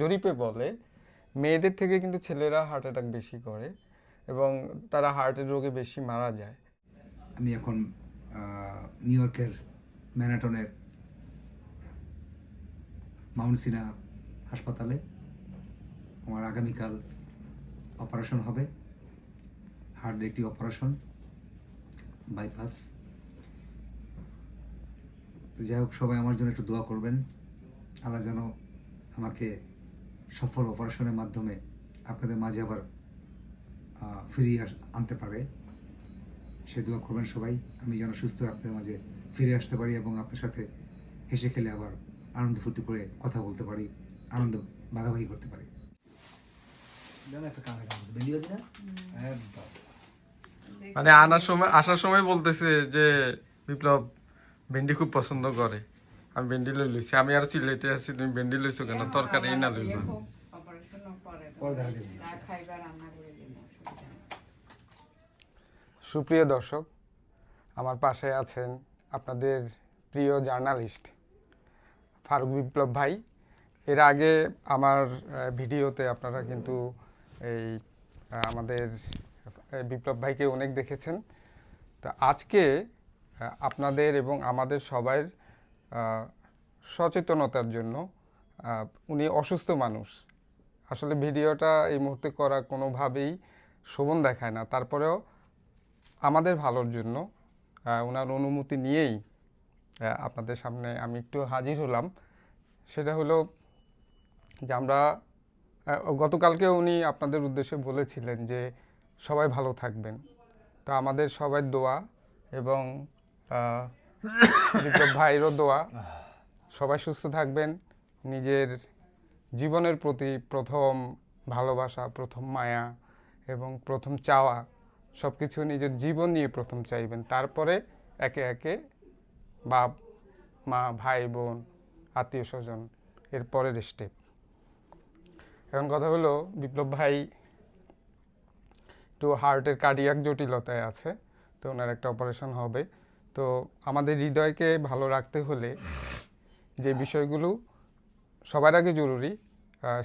জরিপে বলে, মেয়েদের থেকে কিন্তু ছেলেরা হার্ট অ্যাটাক বেশি করে এবং তারা হার্টের রোগে বেশি মারা যায়। আমি এখন নিউ ইয়র্কের ম্যানাটনের মাউন্ট সিনা হাসপাতালে। আমার আগামীকাল অপারেশন হবে। হার্টের একটি অপারেশন বাইপাস তো যাই হোক, সবাই আমার জন্য একটু দোয়া করবেন। আল্লাহ যেন আমাকে সফল অপারেশনের মাধ্যমে আপনাদের মাঝে আবার ফিরিয়ে আনতে পারে। সে দোয়া করবেন সবাই। আমি যেন সুস্থ আপনাদের মাঝে ফিরে আসতে পারি এবং আপনার সাথে হেসে খেলে আবার আনন্দ ফুর্তি করে কথা বলতে পারি আনন্দ ভাগাভাগি করতে পারি। মানে আনার সময় আসার সময় বলতেছে যে বিপ্লব ভেন্ডি খুব পছন্দ করে। আমি ভেন্ডি লই লইছি আমি আর চিল্লাইতে আছি তুমি ভেন্ডি লইছো কেন তরকারি না নেই। সুপ্রিয় দর্শক আমার পাশে আছেন আপনাদের প্রিয় জার্নালিস্ট ফারুক বিপ্লব ভাই। এর আগে আমার ভিডিওতে আপনারা কিন্তু এই আমাদের বিপ্লব ভাইকে অনেক দেখেছেন। তো আজকে আপনাদের এবং আমাদের আহ, সচেতনতার জন্য উনি অসুস্থ মানুষ। আসলে ভিডিওটা এই মুহূর্তে করা কোনোভাবেই শোভন দেখায় না। তারপরেও আমাদের ভালোর জন্য ওনার অনুমতি নিয়েই আপনাদের সামনে আমি একটু হাজির হলাম। সেটা হলো যে আমরা গতকালকে উনি আপনাদের উদ্দেশ্যে বলেছিলেন যে সবাই ভালো থাকবেন। তা আমাদের সবাই দোয়া এবং বিপ্লব ভাইয়েরও দোয়া। সবাই সুস্থ থাকবেন। নিজের জীবনের প্রতি প্রথম ভালোবাসা, প্রথম মায়া এবং প্রথম চাওয়া সব কিছু নিজের জীবন নিয়ে প্রথম চাইবেন। তারপরে একে একে বাপ, মা, ভাই, বোন, আত্মীয় স্বজন, এর পরের স্টেপ এখন কথা হলো, বিপ্লব ভাই একটু হার্টের কার্ডিয়াক জটিলতায় আছে, তো ওনার একটা অপারেশন হবে। তো আমাদের হৃদয়কে ভালো রাখতে হলে যে বিষয়গুলো সবার আগে জরুরি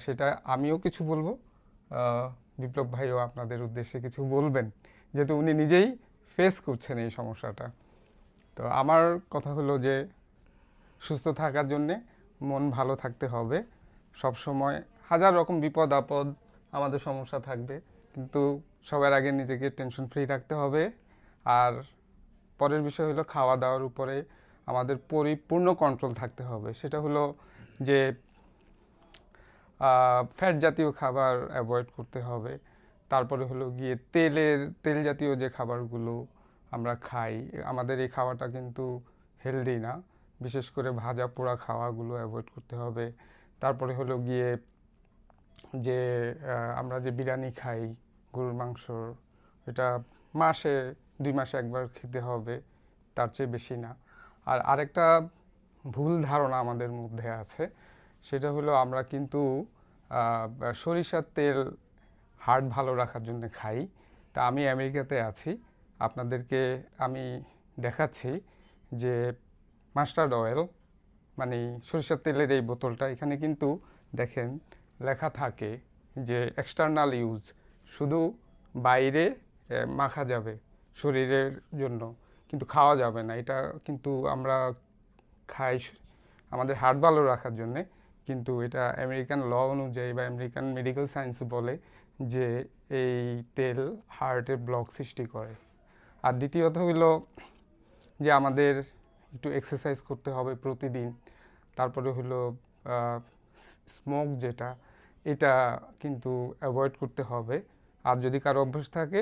সেটা আমিও কিছু বলব। বিপ্লব ভাইও আপনাদের উদ্দেশ্যে কিছু বলবেন যেহেতু উনি নিজেই ফেস করছেন এই সমস্যাটা। তো আমার কথা হলো যে সুস্থ থাকার জন্যে মন ভালো থাকতে হবে। সব সময় হাজার রকম বিপদ আপদ আমাদের সমস্যা থাকবে কিন্তু সবার আগে নিজেকে টেনশন ফ্রি রাখতে হবে। আর পরের বিষয় হলো খাওয়া দাওয়ার উপরে আমাদের পরিপূর্ণ কন্ট্রোল থাকতে হবে। সেটা হলো যে ফ্যাট জাতীয় খাবার অ্যাভয়েড করতে হবে। তারপরে হলো গিয়ে তেলের, তেল জাতীয় যে খাবারগুলো আমরা খাই, আমাদের এই খাওয়াটা কিন্তু হেলদি না। বিশেষ করে ভাজা, পোড়া খাওয়াগুলো অ্যাভয়েড করতে হবে। তারপরে হলো গিয়ে যে আমরা যে বিরিয়ানি খাই, গরুর মাংস এটা মাসে দুই মাসে একবার খেতে হবে, তার চেয়ে বেশি না। আর আরেকটা ভুল ধারণা আমাদের মধ্যে আছে, সেটা হলো আমরা কিন্তু সরিষার তেল হার্ট ভালো রাখার জন্য খাই। তা আমি আমেরিকাতে আছি, আপনাদেরকে আমি দেখাচ্ছি যে মাস্টার্ড অয়েল মানে সরিষার তেলের এই বোতলটা, এখানে কিন্তু দেখেন লেখা থাকে যে এক্সটার্নাল ইউজ, শুধু বাইরে মাখা যাবে। শরীরের জন্য। কিন্তু খাওয়া যাবে না। এটা কিন্তু আমরা খাই আমাদের হার্ট ভালো রাখার জন্যে। কিন্তু এটা আমেরিকান ল অনুযায়ী বা আমেরিকান মেডিকেল সায়েন্স বলে যে এই তেল হার্টের ব্লক সৃষ্টি করে। আর দ্বিতীয়ত হলো যে আমাদের একটু এক্সারসাইজ করতে হবে প্রতিদিন। তারপরে হলো স্মোক যেটা, এটা কিন্তু অ্যাভয়েড করতে হবে। আর যদি কারও অভ্যাস থাকে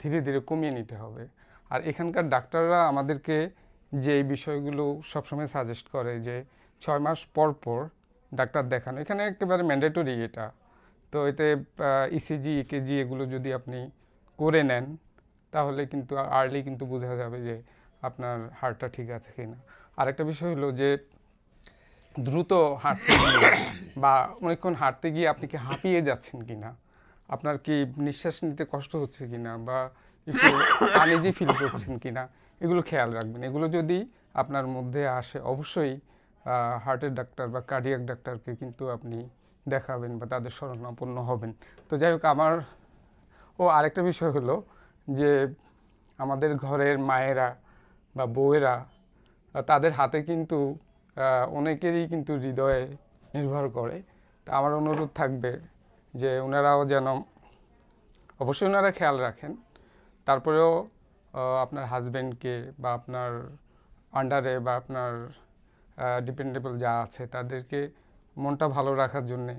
ধীরে ধীরে কমিয়ে নিতে হবে। আর এখানকার ডাক্তাররা আমাদেরকে যে এই বিষয়গুলো সবসময় সাজেস্ট করে যে ছয় মাস পর পর ডাক্তার দেখানো। এখানে একেবারে ম্যান্ডেটরি এটা। তো এতে ইসিজি ইকেজি এগুলো যদি আপনি করে নেন, তাহলে কিন্তু আর্লি কিন্তু বোঝা যাবে যে আপনার হার্টটা ঠিক আছে কি না আরেকটা বিষয় হলো যে দ্রুত হাঁটতে গিয়ে বা অনেকক্ষণ হাঁটতে গিয়ে আপনি কি হাঁপিয়ে যাচ্ছেন কি না আপনার কি নিঃশ্বাস নিতে কষ্ট হচ্ছে কি না বা একটু আনইজি ফিল করছেন কি না এগুলো খেয়াল রাখবেন। এগুলো যদি আপনার মধ্যে আসে, অবশ্যই হার্টের ডাক্তার বা কার্ডিয়াক ডাক্তারকে কিন্তু আপনি দেখাবেন বা তাদের শরণাপন্ন হবেন। তো যাই হোক, আমার, ও আরেকটা বিষয় হলো যে আমাদের ঘরের মায়েরা বা বউয়েরা তাদের হাতে কিন্তু অনেকেরই কিন্তু হৃদয়ে নির্ভর করে। তা আমার অনুরোধ থাকবে যে ওনারাও যেন, অবশ্যই ওনারা খেয়াল রাখেন। তারপরেও আপনার হাজব্যান্ডকে বা আপনার আন্ডারে বা আপনার ডিপেন্ডেবল যা আছে তাদেরকে মনটা ভালো রাখার জন্যে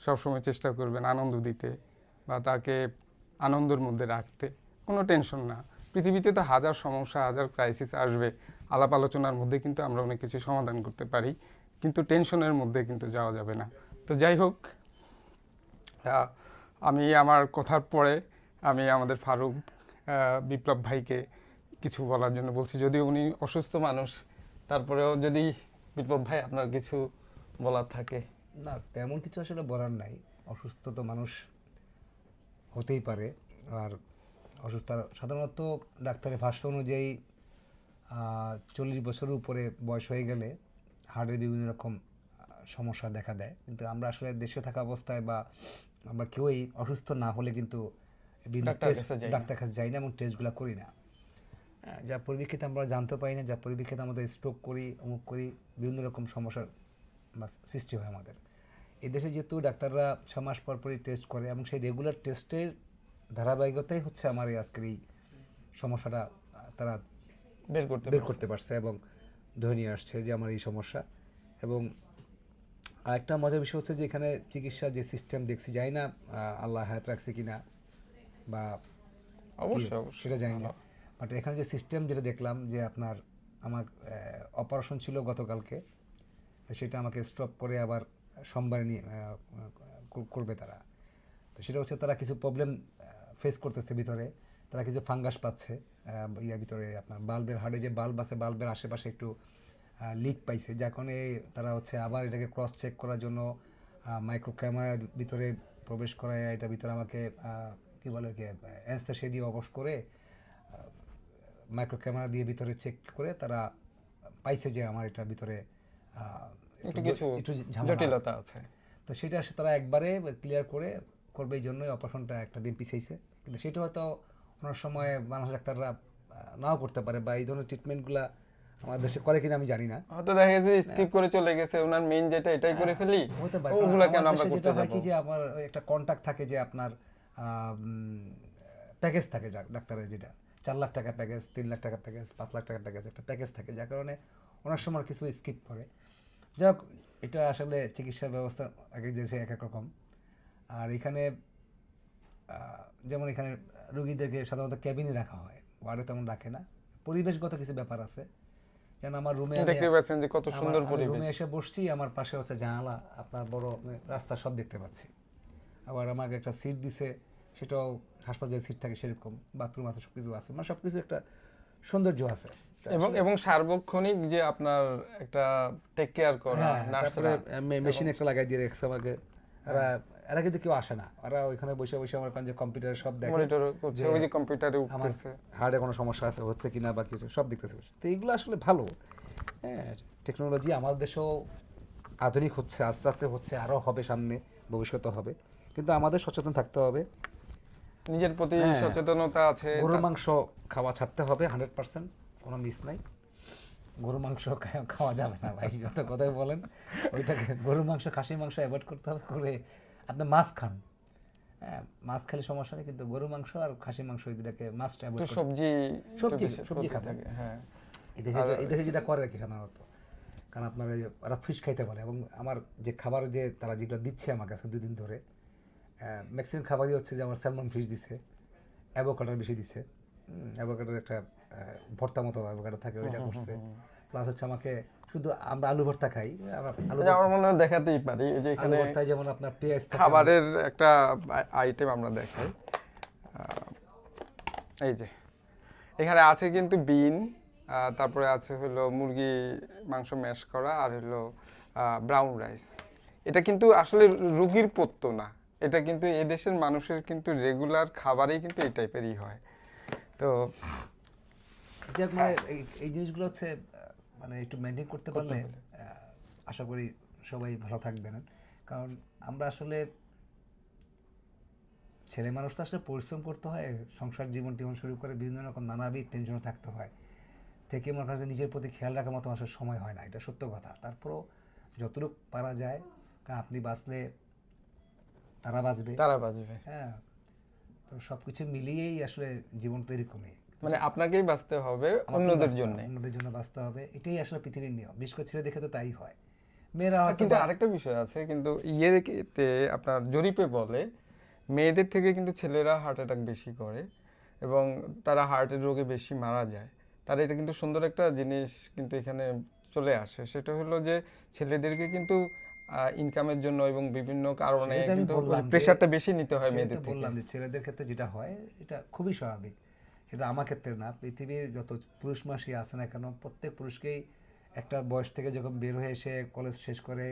সবসময় চেষ্টা করবেন আনন্দ দিতে বা তাকে আনন্দের মধ্যে রাখতে। কোনো টেনশন না। পৃথিবীতে তো হাজার সমস্যা, হাজার ক্রাইসিস আসবে। আলাপ আলোচনার মধ্যে কিন্তু আমরা অনেক কিছু সমাধান করতে পারি। কিন্তু টেনশনের মধ্যে কিন্তু যাওয়া যাবে না। তো যাই হোক আমি আমার কথার পরে আমি আমাদের ফারুক বিপ্লব ভাইকে কিছু বলার জন্য বলছি। যদি উনি অসুস্থ মানুষ, তারপরেও যদি বিপ্লব ভাই আপনার কিছু বলার থাকে? না, তেমন কিছু আসলে বলার নাই। অসুস্থ তো মানুষ হতেই পারে। আর অসুস্থ সাধারণত ডাক্তারের ভাষ্য অনুযায়ী চল্লিশ বছরের উপরে বয়স হয়ে গেলে হার্টের বিভিন্ন রকম সমস্যা দেখা দেয়। কিন্তু আমরা আসলে দেশে থাকা অবস্থায় বা আমরা কেউই অসুস্থ না হলে কিন্তু। ডাক্তার কাছে যাই না। এবং টেস্টগুলো করি না। হ্যাঁ, যা পরিপ্রেক্ষিতে আমরা জানতে পারি না যা পরিপ্রেক্ষিতে আমাদের স্ট্রোক করি অমুক করি বিভিন্ন রকম সমস্যার সৃষ্টি হয় আমাদের। এই দেশে যেহেতু ডাক্তাররা ছ মাস পর পরই টেস্ট করে এবং সেই রেগুলার টেস্টের ধারাবাহিকতাই হচ্ছে আমার এই আজকের এই সমস্যাটা তারা বের করতে বের করতে পারছে এবং ধরে নিয়ে আসছে যে আমার এই সমস্যা এবং আরেকটা মজার বিষয় হচ্ছে যে এখানে চিকিৎসার যে সিস্টেম দেখছি জানি না আল্লাহ হায়াত রাখছে কিনা বা অবশ্যই সেটা জানি না। বাট এখানে যে সিস্টেম যেটা দেখলাম যে আপনার আমার অপারেশন ছিল গতকালকে সেটা আমাকে স্টপ করে আবার সোমবারে নিয়ে করবে তারা। তো সেটা হচ্ছে তারা কিছু প্রবলেম ফেস করতেছে ভিতরে তারা কিছু ফাঙ্গাস পাচ্ছে ইয়ার ভিতরে আপনার বাল্বের হাড়ে যে বাল্ব আছে বাল্বের আশেপাশে একটু লিক পাইছে যার কারণে তারা হচ্ছে আবার এটাকে ক্রস চেক করার জন্য মাইক্রো ক্যামেরার ভিতরে প্রবেশ করায় এটা ভিতরে আমাকে কি বলে কি অ্যান্সার সে দিয়ে অবশ করে মাইক্রো ক্যামেরা দিয়ে ভিতরে চেক করে তারা পাইছে যে আমার এটার ভিতরে একটু জটিলতা আছে। তো সেটা তারা একবারে ক্লিয়ার করে করবে এই জন্যই অপারেশনটা একটা দিন পিছিয়েছে কিন্তু সেটা হয়তো অনেক সময় মানুষ ডাক্তাররা নাও করতে পারে বা এই ধরনের ট্রিটমেন্টগুলা আমাদের দেশে করে কিনা আমি জানি না। হয়তো দেখা গেছে স্কিপ করে চলে গেছে ওনার মেইন যেটা এটাই করে ফেলি। হতে পারে। ওগুলা কেন আমরা করতে যাব? কি যে আমার একটা কন্ট্যাক্ট থাকে যে আপনার প্যাকেজ থাকে ডাক্তারের যেটা। চার লাখ টাকা প্যাকেজ তিন লাখ টাকা প্যাকেজ পাঁচ লাখ টাকা প্যাকেজ একটা প্যাকেজ থাকে যার কারণে অনেক সময় কিছু স্কিপ করে। যাই হোক এটা আসলে চিকিৎসা ব্যবস্থা এক এক দেশে এক এক রকম। আর এখানে যেমন এখানে রুগীদেরকে সাধারণত ক্যাবিনে রাখা হয়। ওয়ার্ডে তেমন রাখে না। পরিবেশগত কিছু ব্যাপার আছে। যেন আমার রুমে দেখতে পাচ্ছেন যে কত সুন্দর পরিবেশ। রুমে এসে বসছি আমার পাশে হচ্ছে জানালা আপনার বড় রাস্তা সব দেখতে পাচ্ছি। আবার আমাকে একটা সিট দিছে সেটাও হাসপাতালের সিট থাকে সেরকম বাথরুম আছে সব কিছু আছে মানে সব কিছু একটা সৌন্দর্য আছে। এবং এবং সার্বক্ষণিক যে আপনার একটা টেক কেয়ার করা হ্যাঁ নার্সরা তারপরে মেশিন একটা লাগাই দিয়ে রেখেছে আমাকে। এরা কিন্তু কেউ আসে না। ওরা ওইখানে বসে বসে আমার কাছে কম্পিউটার সব দেখে। মনিটর করছে ওই যে কম্পিউটারে উঠতেছে। হার্টে কোনো সমস্যা আছে হচ্ছে কিনা বা কিছু সব দেখতেছে। তো এইগুলো আসলে ভালো। হ্যাঁ টেকনোলজি আমাদের দেশেও আধুনিক হচ্ছে আস্তে আস্তে হচ্ছে আরও হবে সামনে ভবিষ্যতে হবে। কিন্তু আমাদের সচেতন থাকতে হবে। নিজের প্রতি হ্যাঁ। সচেতনতা আছে। গরুর মাংস খাওয়া ছাড়তে হবে হান্ড্রেড পার্সেন্ট কোনো মিস নাই। গরুর মাংস খাওয়া যাবে না ভাই যত কথাই বলেন ওইটাকে গরুর মাংস খাসির মাংস অ্যাভয়েড করতে হবে করে আপনি মাছ খান। হ্যাঁ মাছ খেলে সমস্যা নেই কিন্তু গরুর মাংস আর খাসির মাংস এই দুটাকে মাস্ট অ্যাভয়েড সবজি সবজি- সবজি। থাকে হ্যাঁ। এই দেশে যে- এই দেশে যেটা করে আর কি সাধারণত কারণ আপনার ওই ওরা ফিশ খাইতে পারে এবং আমার যে খাবার যে তারা যেগুলো দিচ্ছে আমার কাছে দুই দিন ধরে ম্যাক্সিমাম খাবারই হচ্ছে যে আমার স্যালমন ফিশ দিছে অ্যাভোকাডোর বেশি দিছে অ্যাভোকাডোর একটা ভর্তা মতো অ্যাভোকাডো থাকে ওইটা করছে। প্লাস হচ্ছে আমাকে শুধু আমরা আলু ভর্তা খাই। আমার মনে হয় দেখাতেই পারি এই যে এখানে ভর্তায় যেমন আপনার পেঁয়াজ খাবারের একটা আইটেম আমরা দেখাই। এই যে। এখানে আছে কিন্তু বিন তারপরে আছে হলো মুরগি মাংস ম্যাশ করা আর হলো ব্রাউন রাইস এটা কিন্তু আসলে রুগীর পত্য না। এটা কিন্তু এদেশের মানুষের কিন্তু রেগুলার খাবারেই কিন্তু এই টাইপেরই হয়। তো মানে এই- জিনিসগুলো হচ্ছে মানে একটু মেনটেন করতে পারলে আশা করি সবাই ভালো থাকবেন। কারণ আমরা আসলে ছেলে মানুষ তো আসলে পরিশ্রম করতে হয় সংসার জীবন টিবন শুরু করে বিভিন্ন রকম নানাবিধ টেনশনে থাকতে হয়। থেকে মনে করেন নিজের প্রতি খেয়াল রাখার মতো আসলে সময় হয় না এটা সত্য কথা। তারপরও যতটুকু পারা যায় কারণ আপনি বাঁচলে তারা বাঁচবে। তারা বাঁচবে। হ্যাঁ তো সব কিছু মিলিয়েই আসলে জীবন তো এরকমই। মানে আপনাকেই বাঁচতে হবে অন্যদের জন্য। অন্যদের জন্য বাঁচতে হবে। এটাই আসলে পৃথিবীর নিয়ম। বিশেষ করে ছেলে দেখে তো তাই হয়। মেয়েরা কিন্তু আরেকটা বিষয় আছে কিন্তু ইয়েতে আপনার জরিপে বলে মেয়েদের থেকে কিন্তু ছেলেরা হার্ট অ্যাটাক বেশি করে এবং তারা হার্টের রোগে বেশি মারা যায়। তার এটা কিন্তু সুন্দর একটা জিনিস কিন্তু এখানে চলে আসে। সেটা হলো যে ছেলেদেরকে কিন্তু ইনকামের জন্য এবং বিভিন্ন কারণে কিন্তু প্রেশারটা বেশি নিতে হয় মেয়েদের থেকে। বললাম যে ছেলেদের ক্ষেত্রে যেটা হয় এটা খুবই স্বাভাবিক। সেটা আমার ক্ষেত্রে না পৃথিবীর যত পুরুষ মাসি আছে না কেন প্রত্যেক পুরুষকেই একটা বয়স থেকে যখন বের হয়ে এসে কলেজ শেষ করে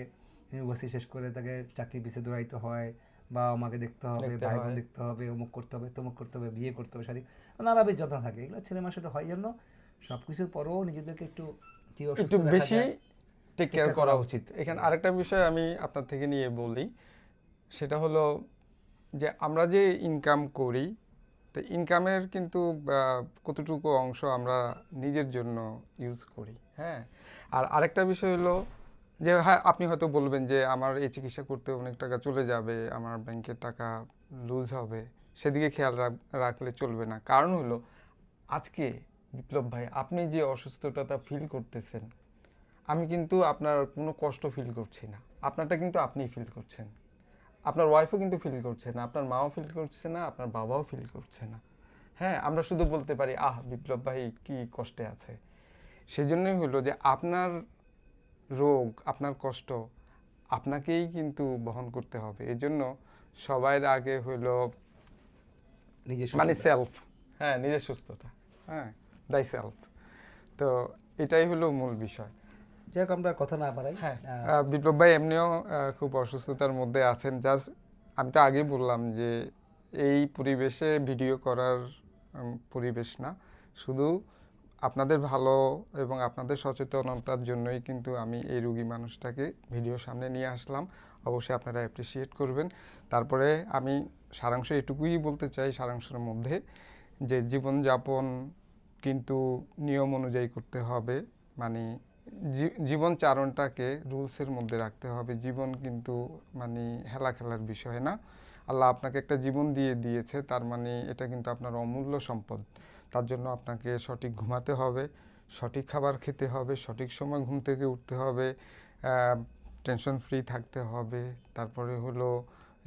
ইউনিভার্সিটি শেষ করে তাকে চাকরি পিছিয়ে দৌড়াইতে হয় বা আমাকে দেখতে হবে দেখতে ভাই বোন দেখতে হবে অমুক করতে হবে তমুক করতে হবে বিয়ে করতে হবে শাড়ি নানাবিধ যত্ন থাকে। এগুলো ছেলে মানুষের হয় জন্য সব কিছুর পরেও নিজেদেরকে একটু একটু বেশি টেক কেয়ার করা উচিত। এখানে আরেকটা বিষয় আমি আপনার থেকে নিয়ে বলি সেটা হলো যে আমরা যে ইনকাম করি তো ইনকামের কিন্তু কতটুকু অংশ আমরা নিজের জন্য ইউজ করি হ্যাঁ? আর আরেকটা বিষয় হলো যে হ্যাঁ আপনি হয়তো বলবেন যে, আমার এই চিকিৎসা করতে অনেক টাকা চলে যাবে, আমার ব্যাংকের টাকা লুজ হবে। সেদিকে খেয়াল রাখলে চলবে না। কারণ হলো, আজকে বিপ্লব ভাই, আপনি যে অসুস্থতা ফিল করতেছেন, আমি কিন্তু আপনার কোনো কষ্ট ফিল করছি না। আপনারটা কিন্তু আপনিই ফিল করছেন। আপনার ওয়াইফও কিন্তু ফিল করছে না আপনার মাও ফিল করছে না আপনার বাবাও ফিল করছে না। হ্যাঁ আমরা শুধু বলতে পারি আহ বিপ্লব ভাই কি কষ্টে আছে। সেই জন্যই হলো যে আপনার রোগ আপনার কষ্ট আপনাকেই কিন্তু বহন করতে হবে। এই জন্য সবার আগে হলো নিজের মানে সেলফ হ্যাঁ নিজের সুস্থতা। হ্যাঁ। দাই সেলফ তো এটাই হলো মূল বিষয়। যাই হোক আমরা কথা না বাড়াই। হ্যাঁ। বিপ্লব ভাই এমনিও খুব অসুস্থতার মধ্যে আছেন। জাস্ট আমি তো আগেই বললাম যে এই পরিবেশে ভিডিও করার পরিবেশ না। শুধু আপনাদের ভালো এবং আপনাদের সচেতনতার জন্যই কিন্তু আমি এই রুগী মানুষটাকে ভিডিওর সামনে নিয়ে আসলাম। অবশ্যই আপনারা অ্যাপ্রিসিয়েট করবেন। তারপরে আমি সারাংশ এটুকুই বলতে চাই সারাংশের মধ্যে যে জীবনযাপন কিন্তু নিয়ম অনুযায়ী করতে হবে। মানে জীবন চারণটাকে রুলসের মধ্যে রাখতে হবে। জীবন কিন্তু মানে হেলা খেলার বিষয় না। আল্লাহ আপনাকে একটা জীবন দিয়ে দিয়েছে, তার মানে এটা কিন্তু আপনার অমূল্য সম্পদ। তার জন্য আপনাকে সঠিক ঘুমাতে হবে, সঠিক খাবার খেতে হবে, সঠিক সময় ঘুম থেকে উঠতে হবে টেনশন ফ্রি থাকতে হবে। তারপরে হলো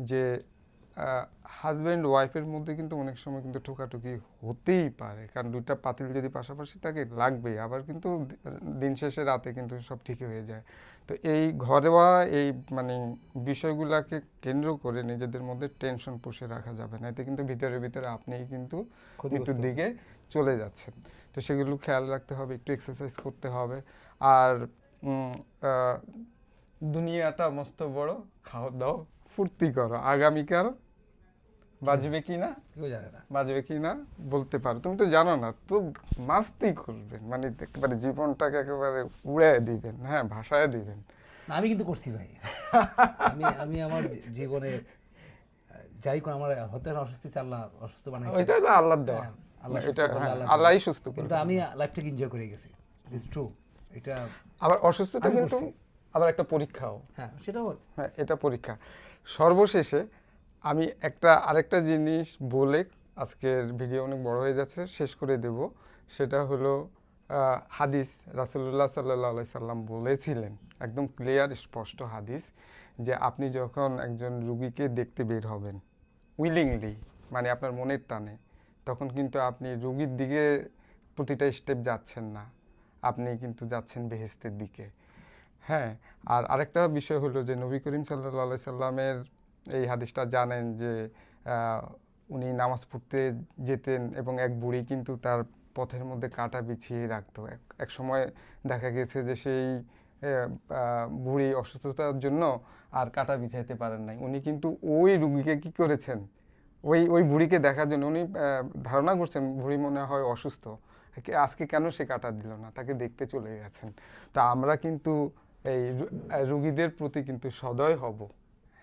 যে হাজব্যান্ড ওয়াইফের মধ্যে কিন্তু অনেক সময় কিন্তু ঠোকাঠুকি হতেই পারে। কারণ দুইটা পাতিল যদি পাশাপাশি থাকে লাগবেই। আবার কিন্তু দিন শেষে রাতে কিন্তু সব ঠিকই হয়ে যায়। তো এই ঘরোয়া এই মানে বিষয়গুলোকে কেন্দ্র করে নিজেদের মধ্যে টেনশন পুষে রাখা যাবে না। এতে কিন্তু ভিতরে ভিতরে আপনিই কিন্তু মৃত্যুর দিকে চলে যাচ্ছেন। তো সেগুলো খেয়াল রাখতে হবে একটু এক্সারসাইজ করতে হবে। আর দুনিয়াটা মস্ত বড় খাওয়া দাও ফুর্তি করো। আগামীকাল বাজবে কি না? কেউ জানে না। বাজবে কি না? বলতে পারো। তুমি তো জানো না তো মাস্তি করবেন মানে একেবারে জীবনটাকে একেবারে উড়ে দিবেন হ্যাঁ ভাষায় দিবেন। না আমি কিন্তু করছি ভাই। আমি আমি আমার জীবনে যাই কোন আমার হতে অসুস্থ আল্লাহ অসুস্থ বানাইছে। ওইটা হলো আল্লাহর দেওয়া। হ্যাঁ, আল্লাহ এটা হ্যাঁ, আল্লাহ আল্লাহই। সুস্থ কিন্তু আমি লাইফটাকে এনজয় করে গেছি। ইটস ট্রু এটা আবার অসুস্থতা কিন্তু আবার একটা পরীক্ষাও। হ্যাঁ সেটাও হ্যাঁ এটা পরীক্ষা। সর্বশেষে আমি একটা, আরেকটা জিনিস বলে আজকের ভিডিও অনেক বড় হয়ে যাচ্ছে, শেষ করে দেব। সেটা হলো হাদিস রাসুল্লাহ সাল্লাহ সাল্লাম বলেছিলেন, একদম ক্লিয়ার স্পষ্ট হাদিস, যে আপনি যখন একজন রুগীকে দেখতে বের হবেন উইলিংলি মানে আপনার মনের টানে, তখন কিন্তু আপনি রুগীর দিকে প্রতিটা স্টেপ যাচ্ছেন না। আপনি কিন্তু যাচ্ছেন বেহেস্তের দিকে। হ্যাঁ আর আরেকটা বিষয় হলো যে নবী করিম সাল্লা সাল্লামের এই হাদিসটা জানেন যে উনি নামাজ পড়তে যেতেন এবং এক বুড়ি কিন্তু তার পথের মধ্যে কাঁটা বিছিয়ে রাখতো। এক সময় দেখা গেছে যে সেই বুড়ি অসুস্থতার জন্য আর কাঁটা বিছাইতে পারেন নাই। উনি কিন্তু ওই রুগীকে কি করেছেন? ওই ওই বুড়িকে দেখার জন্য উনি ধারণা করছেন বুড়ি মনে হয় অসুস্থ। আজকে কেন সে কাটা দিল না? তাকে দেখতে চলে গেছেন। তা আমরা কিন্তু এই রুগীদের প্রতি কিন্তু সদয় হব।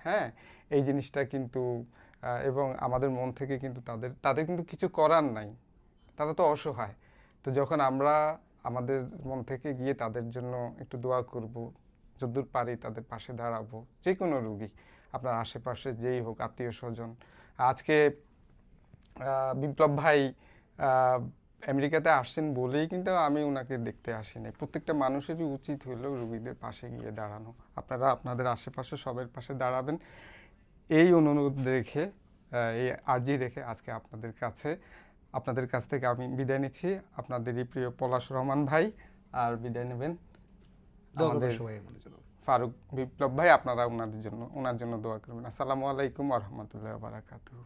হ্যাঁ এই জিনিসটা কিন্তু এবং আমাদের মন থেকে কিন্তু তাদের তাদের কিন্তু কিছু করার নাই। তারা তো অসহায়। তো যখন আমরা আমাদের মন থেকে গিয়ে তাদের জন্য একটু দোয়া করব, যদ্দূর পারি তাদের পাশে দাঁড়াবো যে কোনো রুগী, আপনার আশেপাশে যেই হোক, আত্মীয় স্বজন। আজকে বিপ্লব ভাই আমেরিকাতে আসছেন বলেই কিন্তু আমি ওনাকে দেখতে আসিনি। প্রত্যেকটা মানুষেরই উচিত হলো রুগীদের পাশে গিয়ে দাঁড়ানো। আপনারা আপনাদের আশেপাশে সবার পাশে দাঁড়াবেন। এই অনুরোধ রেখে এই আর্জি রেখে আজকে আপনাদের কাছে আপনাদের কাছ থেকে আমি বিদায় নিচ্ছি। আপনাদেরই প্রিয় পলাশ রহমান ভাই আর বিদায় নেবেন ফারুক বিপ্লব ভাই আপনারা ওনাদের জন্য ওনার জন্য দোয়া করবেন। আসসালামু আলাইকুম আ রহমতুল্লাহ বারাকাতুহ।